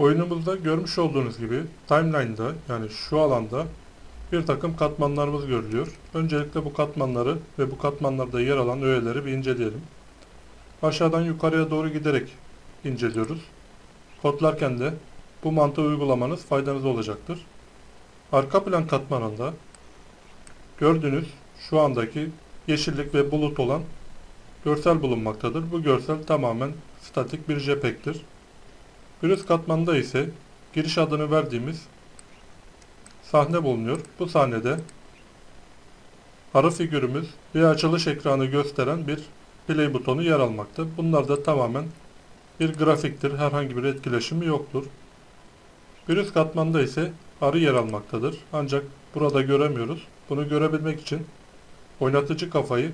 Oyunumuzda görmüş olduğunuz gibi timeline'da yani şu alanda bir takım katmanlarımız görülüyor. Öncelikle bu katmanları ve bu katmanlarda yer alan öğeleri bir inceleyelim. Aşağıdan yukarıya doğru giderek inceliyoruz. Kodlarken de bu mantığı uygulamanız faydanız olacaktır. Arka plan katmanında gördüğünüz şu andaki yeşillik ve bulut olan görsel bulunmaktadır. Bu görsel tamamen statik bir JPEG'tir. Bir üst katmanda ise giriş adını verdiğimiz sahne bulunuyor. Bu sahnede arı figürümüz ve açılış ekranı gösteren bir play butonu yer almakta. Bunlar da tamamen bir grafiktir. Herhangi bir etkileşimi yoktur. Bir üst katmanda ise arı yer almaktadır. Ancak burada göremiyoruz. Bunu görebilmek için oynatıcı kafayı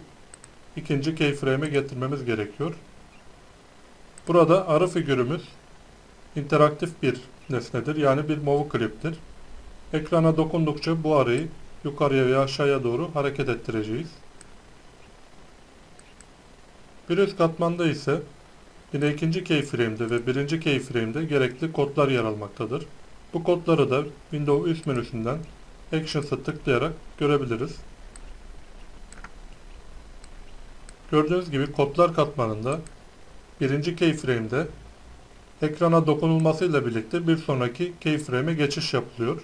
ikinci keyframe'e getirmemiz gerekiyor. Burada arı figürümüz interaktif bir nesnedir. Yani bir move clip'tir. Ekrana dokundukça bu arayı yukarıya veya aşağıya doğru hareket ettireceğiz. Bir üst katmanda ise yine ikinci keyframe'de ve birinci keyframe'de gerekli kodlar yer almaktadır. Bu kodları da Windows üst menüsünden Actions'a tıklayarak görebiliriz. Gördüğünüz gibi kodlar katmanında birinci keyframe'de ekrana dokunulmasıyla birlikte bir sonraki keyframe'e geçiş yapılıyor.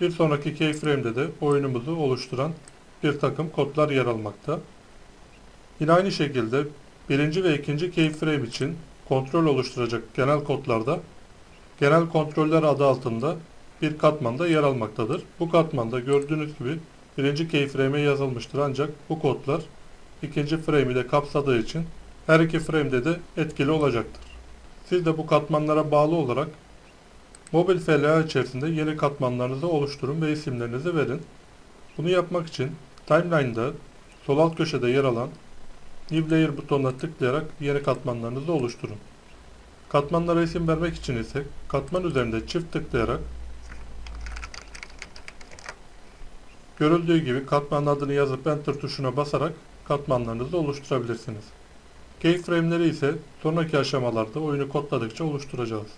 Bir sonraki keyframe'de de oyunumuzu oluşturan bir takım kodlar yer almakta. Yine aynı şekilde birinci ve ikinci keyframe için kontrol oluşturacak genel kodlarda genel kontroller adı altında bir katmanda yer almaktadır. Bu katmanda gördüğünüz gibi birinci keyframe'e yazılmıştır ancak bu kodlar ikinci frame'i de kapsadığı için her iki frame'de de etkili olacaktır. Siz de bu katmanlara bağlı olarak mobil FLA içerisinde yeni katmanlarınızı oluşturun ve isimlerinizi verin. Bunu yapmak için timeline'da sol alt köşede yer alan New Layer butonuna tıklayarak yeni katmanlarınızı oluşturun. Katmanlara isim vermek için ise katman üzerinde çift tıklayarak görüldüğü gibi katmanın adını yazıp Enter tuşuna basarak katmanlarınızı oluşturabilirsiniz. Keyframe'leri ise sonraki aşamalarda oyunu kodladıkça oluşturacağız.